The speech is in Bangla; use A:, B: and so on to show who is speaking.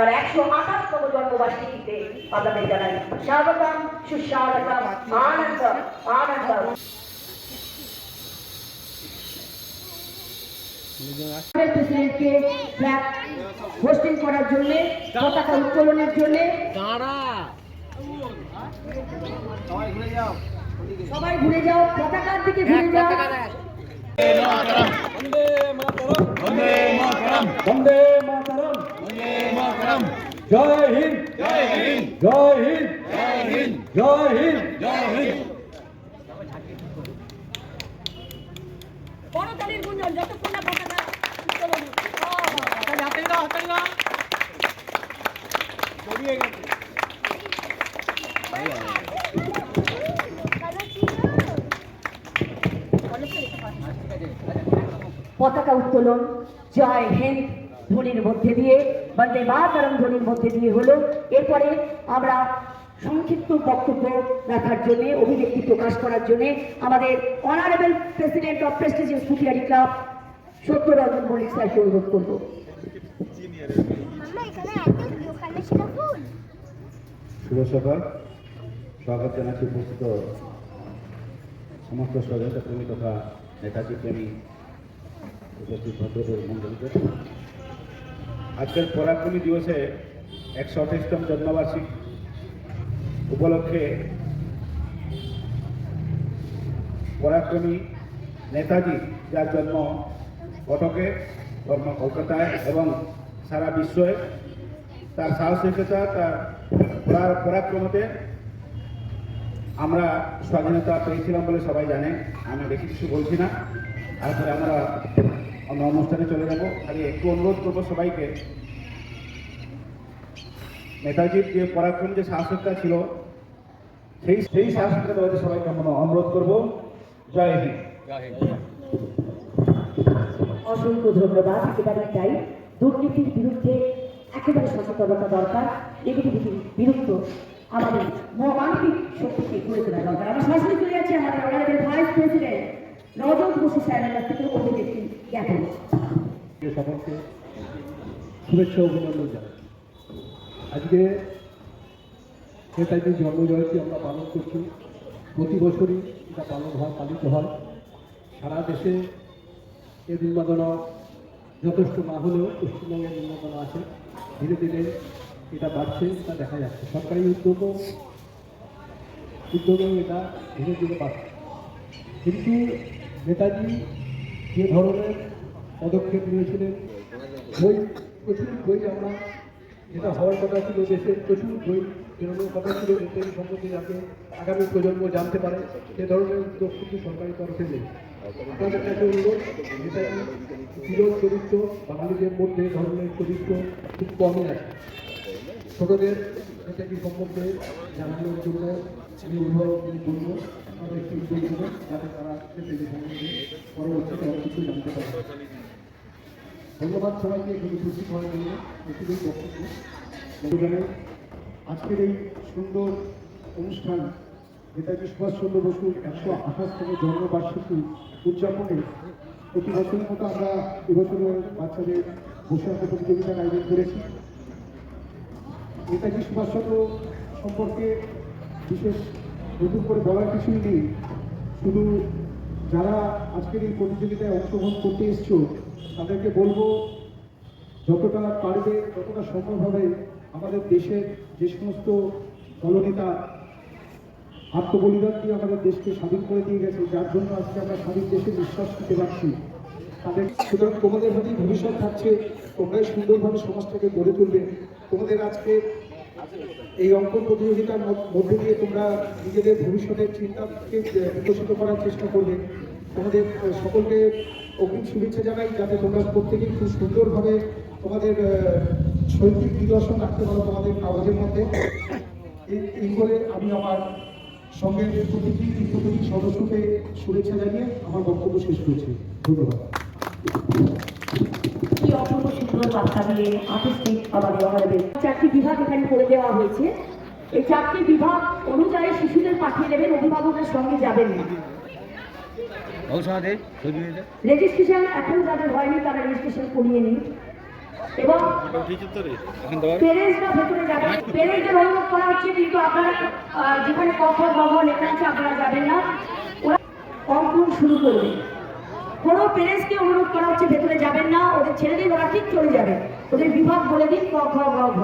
A: তার একশো আঠাশতম জন্মবার্ষিকীতে আপনাদের জানাই। স্বাগতম সুস্বাগতম আনন্দ আনন্দ। প্রেসিডেন্টকে ফ্ল্যাগ হোস্টিং করার জন্য পতাকা উত্তোলনের জন্য। সবাই ঘুরে যাও পতাকার দিকে ঘুরে যাও।
B: বন্দে মাতরম।
C: বন্দে মাতরম।
B: বন্দে মাতরম
C: জয় হিন্দ।
B: জয় হিন্দ।
C: জয় হিন্দ।
B: জয় হিন্দ।
C: জয় হিন্দ।
B: জয় হিন্দ।
A: করতালির গুঞ্জন যতক্ষণ না। পতাকা উত্তোলন জয় হিন্দ ধ্বনির মধ্যে দিয়ে বন্দে মাতরম ধ্বনির মধ্যে দিয়ে হলো। এরপরে আমরা সংক্ষিপ্ত বক্তব্য রাখার জন্য অভিব্যক্তি প্রকাশ করার জন্য আমাদের honourable president of prestigious Futiari club Satyaranjan Mallick স্যারকে অনুরোধ করব।
C: শুভ সকাল। স্বাগত জানাচ্ছি উপস্থিত সমস্ত স্বাধীনতা প্রেমী তথা নেতাজি প্রেমী উপস্থিত ভদ্রদের মন্ডলীকে আজকের পরাক্রমী দিবসে একশো আঠাশতম জন্মবার্ষিক উপলক্ষে পরাক্রমী নেতাজি, যার জন্ম কটকে কর্ম কলকাতায় এবং সারা বিশ্বে তার সাহসিকতা, তার পরাক্রমতে আমরা স্বাধীনতা পেয়েছিলাম বলে সবাই জানে। আমি বেশি কিছু বলছি না। তারপরে আমরা অন্য অনুষ্ঠানে চলে যাব। খালি একটু অনুরোধ করব সবাইকে। নেতাজির যে পরাক্রম যে সাহসিকতা ছিল সেই সেই সাহসিকতা দেওয়াতে সবাইকে আমরা অনুরোধ করব। জয় হিন্দ।
A: অসংখ্য ধন্যবাদ। একেবারে চাই দুর্নীতির বিরুদ্ধে একেবারে সচেতনতা দরকার। নেগেটিভিটির বিরুদ্ধে আমাদের মহামানবিক শক্তিকে গড়ে তোলা দরকার। আমরা সরাসরি চলে যাচ্ছি আমাদের ভাইস প্রেসিডেন্ট রজত বসু স্যারের কাছ থেকে অভিব্যক্তি জ্ঞাপন
C: সকলকে শুভেচ্ছা অভিনন্দন জানাই আজকে নেতাজির জন্মজয়ন্তী আমরা পালন করছি। প্রতি বছরই এটা পালন হয় পালিত হয়। সারা দেশে এর উন্মাদনা যথেষ্ট না হলেও পশ্চিমবঙ্গের উন্মাদনা আছে। ধীরে ধীরে এটা বাড়ছে, এটা দেখা যাচ্ছে। সরকারি উদ্যোগও, উদ্যোগেও এটা ধীরে ধীরে বাড়ছে। কিন্তু নেতাজি যে ধরনের পদক্ষেপ নিয়েছিলেন, বই, প্রচুর বই আমরা, যেটা হওয়ার কথা ছিল দেশের প্রচুর বই বেরোনোর কথা ছিল নেতাজি সম্পর্কে যাতে আগামী প্রজন্ম জানতে পারে, সে ধরনের উদ্যোগ কিন্তু সরকারি তরফে নেই। আপনাদের কাছে অনুরোধ নেতাজি বিরোধ চরিত্র, বাঙালিদের মধ্যে ধরনের চরিত্র খুব কমই আছে। ছোটদের নেতাজি সম্পর্কে জানানোর জন্য আমি অভিভাবক বলব তাদের একটি উদ্যোগ নেবেন যাতে তারা নেতাজি সম্পর্কে পরবর্তীতে অনেক কিছু জানতে পারে। ধন্যবাদ সবাইকে, এখানে উপস্থিত হওয়ার জন্য এটুকুই বক্তব্য। আজকের এই সুন্দর অনুষ্ঠান নেতাজি সুভাষচন্দ্র বসুর একশো আঠাশতম জন্মবার্ষিকী উদযাপনে প্রতি বছরের মতো আমরা এবছরের বাচ্চাদের বসে প্রতিযোগিতার আয়োজন করেছি। নেতাজি সুভাষচন্দ্র সম্পর্কে বিশেষ নতুন করে বলার কিছুই নেই। শুধু যারা আজকের এই প্রতিযোগিতায় অংশগ্রহণ করতে এসছো, তাদেরকে বলব, যতটা পারবে, ততটা সম্ভব হবে আমাদের দেশের যে সমস্ত দলনেতা আত্মবলিদান দিয়ে আমাদের দেশকে স্বাধীন করে দিয়ে গেছে, যার জন্য আজকে আমরা স্বাধীন দেশে বিশ্বাস নিতে পারছি। তাদের সুতরাং তোমাদের হাতেই ভবিষ্যৎ থাকছে, তোমরাই সুন্দরভাবে সমাজটাকে গড়ে তুলবে। তোমাদের আজকে এই অঙ্কন প্রতিযোগিতার মধ্যে দিয়ে তোমরা নিজেদের ভবিষ্যতের চিন্তাকে বিকশিত করার চেষ্টা করবে। তোমাদের সকলকে অগ্রিম শুভেচ্ছা জানাই, যাতে তোমরা প্রত্যেকেই খুব সুন্দরভাবে তোমাদের শৈল্পিক নিদর্শন রাখতে পারো তোমাদের কাগজের মধ্যে। এই- বলে আমি আমার সঙ্গে প্রতিটি প্রতিটি সদস্যকে শুভেচ্ছা জানিয়ে আমার বক্তব্য শেষ করছি। ধন্যবাদ।
A: কি অপূর্ব সুন্দর বার্তা দিয়ে আর্টিস্টিক আমাদের অনারেবল চারটি বিভাগ এখানে করে দেওয়া হয়েছে। এই চারটি বিভাগ অনুযায়ী শিশুদের পাঠিয়ে দেবেন অভিভাবকের সঙ্গে যাবেন না। রেজিস্ট্রেশন এখন যাদের হয়নি তারা রেজিস্ট্রেশন করিয়ে নিন। এবং পেরেন্টসরা ভেতরে যাবেন। পেরেন্টদের অনুরোধ করা হচ্ছে কিন্তু আপনারা আহ, যেখানে গঘ লেখা আছে আপনারা যাবেন না। ওরা অঙ্কন শুরু করবে। কোনো পেরেন্টসকে অনুরোধ করা হচ্ছে ভেতরে যাবেন না, ওদের ছেড়ে দিন, ওরা ঠিক চলে যাবে। ওদের বিভাগ বলে দিন, ক খ গ ঘ।